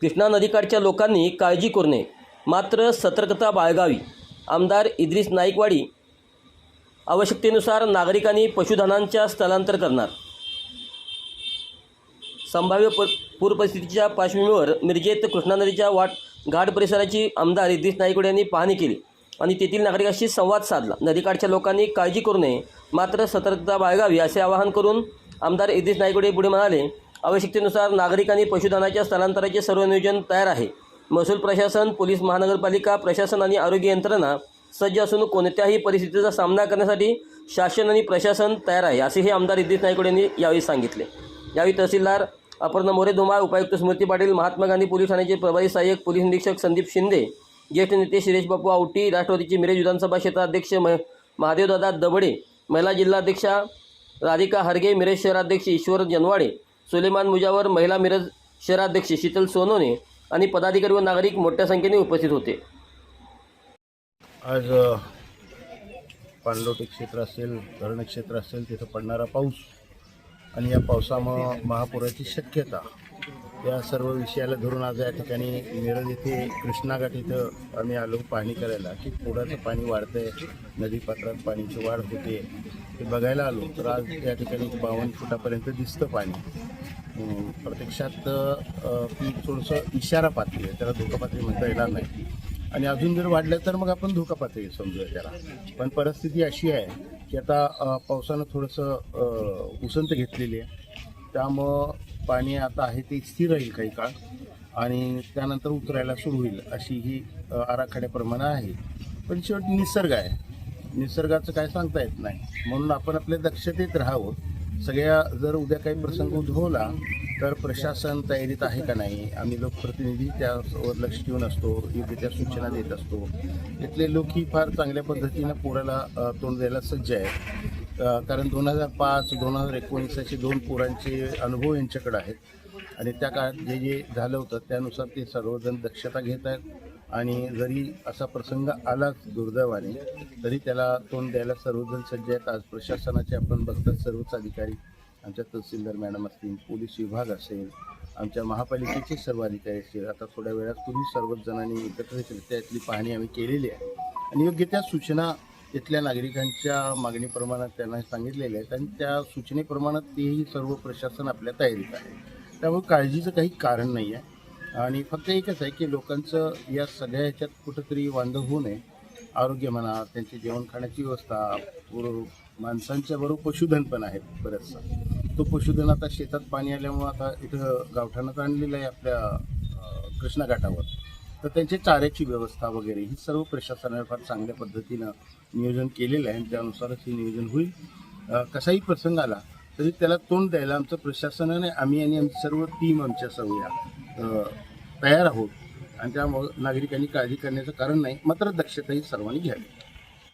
कृष्णा नदीकाठच्या लोकांनी काळजी करू नये. मात्र सतर्कता बाळगावी. आमदार इद्रिस नाईकवाडी आवश्यकतेनुसार नागरिकांनी पशुधनांच्या स्थलांतर करणार. संभाव्य प पूर परिस्थितीच्या पार्श्वभूमीवर मिरजेत कृष्णा नदीच्या वाट घाट परिसराची आमदार इद्रिस नाईकवाडी यांनी पाहणी केली आणि तेथील नागरिकांशी संवाद साधला. नदीकाठच्या लोकांनी काळजी करू नये मात्र सतर्कता बाळगावी असे आवाहन करून आमदार इद्रिस नाईकवाडी पुढे म्हणाले आवश्यकतेनुसार नागरिकांनी पशुधनाच्या स्थलांतराचे सर्व नियोजन तयार आहे. महसूल प्रशासन पोलीस महानगरपालिका प्रशासन आणि आरोग्य यंत्रणा सज्ज असून कोणत्याही परिस्थितीचा सामना करण्यासाठी शासन आणि प्रशासन तयार आहे असेही आमदार इद्रिस नायकोड यांनी यावेळी सांगितले. यावेळी तहसीलदार अपर्णा मोरे धुमाळ उपायुक्त स्मृती पाटील महात्मा गांधी पोलीस ठाण्याचे प्रभारी सहाय्यक पोलीस निरीक्षक संदीप शिंदे ज्येष्ठ नेते शिरेश बापू आवटी राष्ट्रवादीचे मिरज विधानसभा क्षेत्राध्यक्ष म महादेवदादा दबडे महिला जिल्हाध्यक्षा राधिका हरगे मिरज शहराध्यक्ष ईश्वर जनवाडे सुलेमान मुजावर महिला मिरज शहराध्यक्ष शीतल सोनोने आणि पदाधिकारी व नागरिक मोठ्या संख्येने उपस्थित होते. आज अ, पाणलोटी क्षेत्र असेल धरण क्षेत्र असेल तिथं पडणारा पाऊस आणि या पावसामुळं महापुराची शक्यता. या सर्व विषयाला धरून आज या ठिकाणी मिरज येथे कृष्णाघाट इथं आम्ही आलो पाणी करायला. की पुराचं पाणी वाढतंय नदीपात्रात पाण्याची वाढ होते. ते बघायला आलो तर आज या ठिकाणी बावन्न फुटापर्यंत दिसतं पाणी. प्रत्यक्षात अ, ती थोडंसं इशारा पातळी आहे त्याला धोका पातळी म्हणता येणार नाही. आणि अजून जर वाढलं तर मग आपण धोका पातळी समजूया त्याला. पण परिस्थिती अशी आहे की आता पावसानं थोडंसं उसंत घेतलेली आहे. त्यामुळं पाणी आता आहे ते स्थिर राहील काही काळ आणि त्यानंतर उतरायला सुरू होईल अशी ही आराखड्याप्रमाणे आहे. पण शेवटी निसर्ग आहे. निसर्गाचं काय सांगता येत नाही. म्हणून आपण आपल्या दक्षतेत राहावं. सगळ्या जर उद्या काही प्रसंग उद्भवला तर प्रशासन तयारीत आहे का नाही? आम्ही लोकप्रतिनिधी त्यावर लक्ष ठेवून असतो योग्य त्या सूचना देत असतो. इथले लोकही फार चांगल्या पद्धतीनं पुराला तोंड द्यायला सज्ज आहेत. कारण दोन हजार पाच दोन हजार एकोणीस असे दोन पुरांचे अनुभव यांच्याकडे आहेत. आणि त्या काळात जे जे झालं होतं त्यानुसार ते सर्वजण दक्षता घेत आहेत. आणि जरी असा प्रसंग आलाच दुर्दैवाने तरी त्याला तोंड द्यायला सर्वजण सज्ज आहेत. आज प्रशासनाचे आपण बघतात सर्वच अधिकारी आमच्या तहसीलदार मॅडम असतील पोलीस विभाग असेल आमच्या महापालिकेचे सर्व अधिकारी असतील. आता थोड्या वेळात तुम्ही सर्वच जणांनी एकत्र त्यातली पाहणी आम्ही केलेली आहे. आणि योग्य त्या सूचना इथल्या नागरिकांच्या मागणीप्रमाणे त्यांना सांगितलेलं आहे. आणि त्या सूचनेप्रमाणे तेही सर्व प्रशासन आपल्या तयारीत आहे. त्यामुळे काळजीचं काही कारण नाही आहे. आणि फक्त एकच आहे की लोकांचं या सगळ्या ह्याच्यात कुठंतरी वांदं होऊ नये. आरोग्य म्हणा त्यांची जेवण खाण्याची व्यवस्था माणसांच्या बरोबर पशुधन पण आहेत बऱ्याचसा तो पशुधन आता शेतात पाणी आल्यामुळं आता इथं गावठाणात आणलेलं आहे आपल्या कृष्णा घाटावर. तर त्यांची चाऱ्याची व्यवस्था वगैरे ही सर्व प्रशासनाने फार चांगल्या पद्धतीनं नियोजन केलेलं आहे आणि त्यानुसारच हे नियोजन होईल. कसाही प्रसंग आला तरी त्याला तोंड द्यायला आमचं प्रशासनाने आम्ही आणि आमची सर्व टीम आमच्या सर्व या तयार आहोत. आणि त्यामुळं नागरिकांनी काळजी करण्याचं कारण नाही मात्र दक्षताही सर्वांनी घ्यावी.